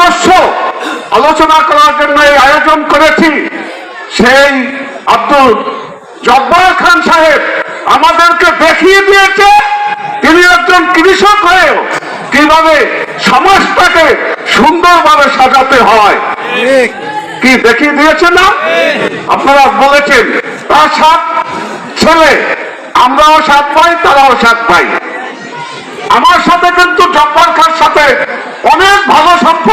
আদর্শ আলোচনা করার জন্য এই আয়োজন করেছি সেই আব্দুল জব্বার খান সাহেব আমাদেরকে দেখিয়ে দিয়েছে। তিনি একজন কৃষক হয়েও কীভাবে সমাজটাকে সুন্দরভাবে সাজাতে হয়। কি দেখিয়ে দিয়েছে না? আপনারা বলেছেন, তার সাত ছেলে, আমরাও সাত পাই তারাও সাত পাই আমার সাথে কিন্তু জব্বার খান সাথে অনেক ভালো সম্পর্ক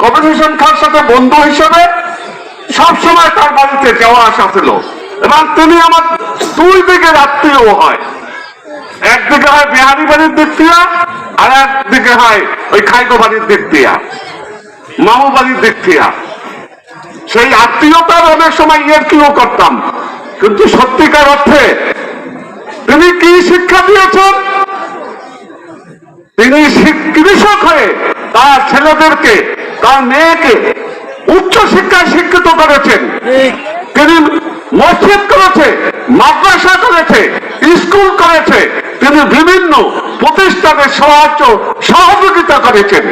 কবির খান সাথে বন্ধু হিসেবে সবসময় তার বাড়িতে যাওয়া আসা ছিল। এবং তিনি আমার দুই দিকের আত্মীয় হয়। একদিকে হয় বিহারি বাড়ির দিক দিয়া, আর একদিকে হয় ওই খাইকো বাড়ির দিক দিয়া, মামু বাড়ির দিক দিয়া। সেই আত্মীয়তার অনেক সময় ইয়ের কিও করতাম। কিন্তু সত্যিকার অর্থে তিনি কি শিক্ষা দিয়েছেন? তিনি কৃষক হয়ে তার ছেলেদেরকে তার মেয়েকে উচ্চ শিক্ষায় শিক্ষিত করেছেন তিনি মসজিদ করেছে, মাদ্রাসা করেছে, স্কুল করেছে, তিনি বিভিন্ন প্রতিষ্ঠানে সাহায্য, সহযোগিতা করেছেন।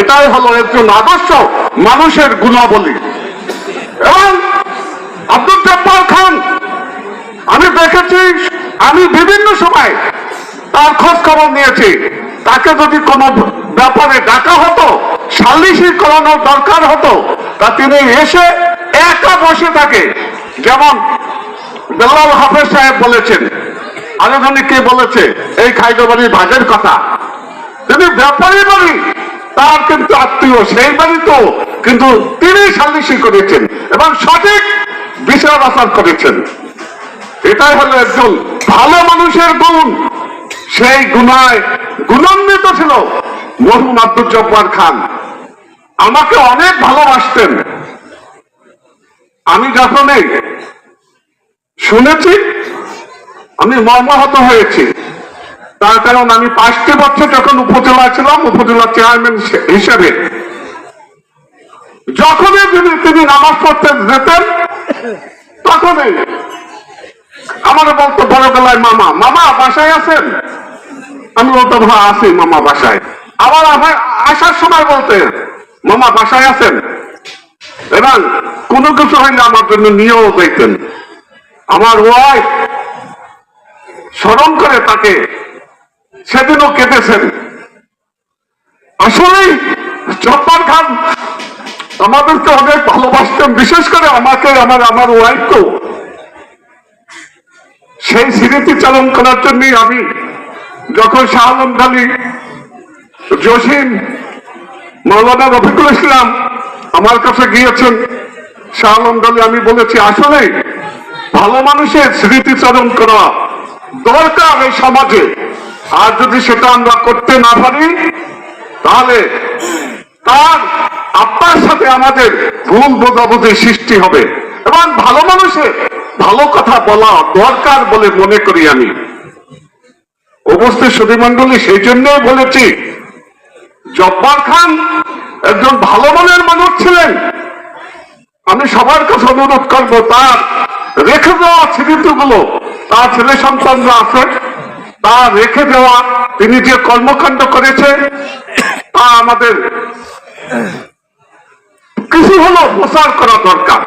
এটাই হলো একজন আদর্শ মানুষের গুণাবলী। এবং আব্দুল জব্বার খান, আমি দেখেছি, আমি বিভিন্ন সময় তার খোঁজ খবর নিয়েছি। তাকে যদি কোনো ব্যাপারে ডাকা হতো সালিশি করানোর দরকার হতো, তা তিনি এসে একা বসে থাকে। যেমন বেলাল হাফেজ সাহেব বলেছেন আলোচনী কে বলেছে, এই খাইগো বাড়ির ভাগের কথা। তিনি ব্যাপারী বাড়ি, তার কিন্তু আত্মীয়, সেই বাড়ি তো, কিন্তু তিনি সালিশি করেছেন, এবং সঠিক বিচার আচার করেছেন। এটাই হলো একজন ভালো মানুষের গুণ। সেই গুণায় গুণান্বিত ছিল মরহুম আব্দুল জব্বার খান। আমাকে অনেক ভালোবাসতেন। আমি যখন শুনেছি, আমি মর্মাহত হয়েছি। তার কারণ আমি পাঁচটি বছর যখন উপজেলা ছিলাম, উপজেলা চেয়ারম্যান হিসেবে। যখনই তিনি তিনি নামাজ পড়তে যেতেন, তখনই আমার বলতো বড়বেলায় মামা মামা, বাসায় আছেন? আমি বলতাম হ্যাঁ আছি, মামা, বাসায়। আবার আমার আসার সময় বলতে মামা, বাসায় আছেন? এবং কোনো কিছু হইলে আমার জন্য নিয়েও দেখতেন আমার ওয়াইফ স্মরণ করে তাকে সেদিনও কেঁদেছেন। আসলেই জব্বার খান আমাদেরকে অনেক ভালোবাসতেন, বিশেষ করে আমাকে, আমার আমার ওয়াইফকেও সেই স্মৃতি চালন করার জন্যই আমি যখন শাহ আলম খালি, জসিম মৌলানা রফিকুল ইসলাম আমার কাছে গিয়েছেন। শাহ আমি বলেছি, আসলে ভালো মানুষের স্মৃতিচারণ করা দরকার এই সমাজে। আর যদি সেটা আমরা করতে না পারি, তাহলে তার আপনার সাথে আমাদের ভুল বোঝাবুঝির সৃষ্টি হবে। এবং ভালো মানুষের ভালো কথা বলা দরকার বলে মনে করি আমি। উপস্থিত সুধীমণ্ডলী, সেই জন্যই বলেছি জব্বার খান একজন ভালো মনের মানুষ ছিলেন। আমি সবার কাছে অনুরোধ করব, তার রেখে দেওয়া স্মৃতিগুলো তার ছেলে সন্তানরা আছে তা রেখে দেওয়া তিনি যে কর্মকাণ্ড করেছে, তা আমাদের কিছু হলো প্রচার করা দরকার।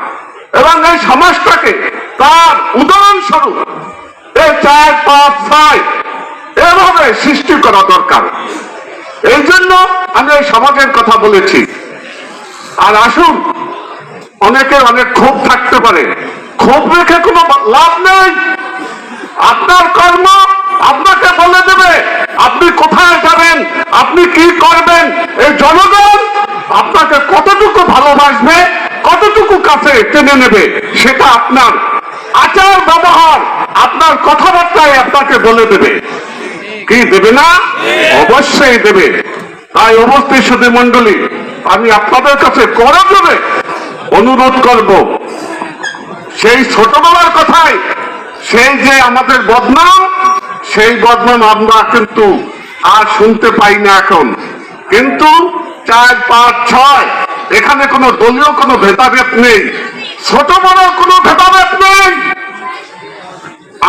এবং এই সমাজটাকে তার উদাহরণস্বরূপ এই চার, পাঁচ, ছয়, এভাবে সৃষ্টি করা দরকার। এই জন্য আমি এই সমাজের কথা বলেছি। আর আসুন অনেকের অনেক ক্ষোভ থাকতে পারে। ক্ষোভ রেখে কোনো লাভ নেই। আপনার কর্ম আপনাকে বলে দেবে, আপনি কোথায় যাবেন, আপনি কি করবেন? এই জনগণ আপনাকে কতটুকু ভালোবাসবে, কতটুকু কাছে টেনে নেবে, সেটা আপনার আচার ব্যবহার আপনার কথাবার্তায় আপনাকে বলে দেবে। কি দেবে না? অবশ্যই দেবে। তাই অবশ্যই সুধী মন্ডলী আমি আপনাদের কাছে করে দেবে অনুরোধ করব। সেই ছোটবেলার কথাই, সেই যে আমাদের বদনাম, সেই বদনাম আমরা কিন্তু আর শুনতে পাই না এখন। কিন্তু চার, পাঁচ, ছয়, এখানে কোনো দলীয় কোনো ভেদাভেদ নেই। ছোট বড় কোনো ভেদাভেদ নেই।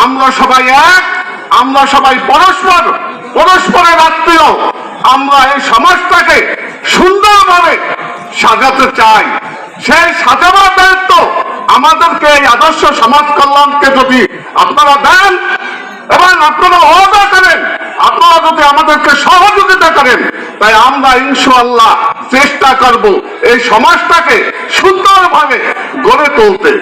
আমরা সবাই আমরা সবাই পরস্পর, পরস্পরের আত্মীয়। আমরা এই সমাজটাকে সুন্দরভাবে সাজাতে চাই। সেই সাজাবার দায়িত্ব আমাদেরকে এই আদর্শ সমাজ কল্যাণকে যদি আপনারা দেন, এবং আপনারা অর্ডার করেন, আপনারা যদি আমাদেরকে সহযোগিতা করেন, তাই আমরা ইনশাআল্লাহ চেষ্টা করব এই সমাজটাকে সুন্দরভাবে গড়ে তুলতে।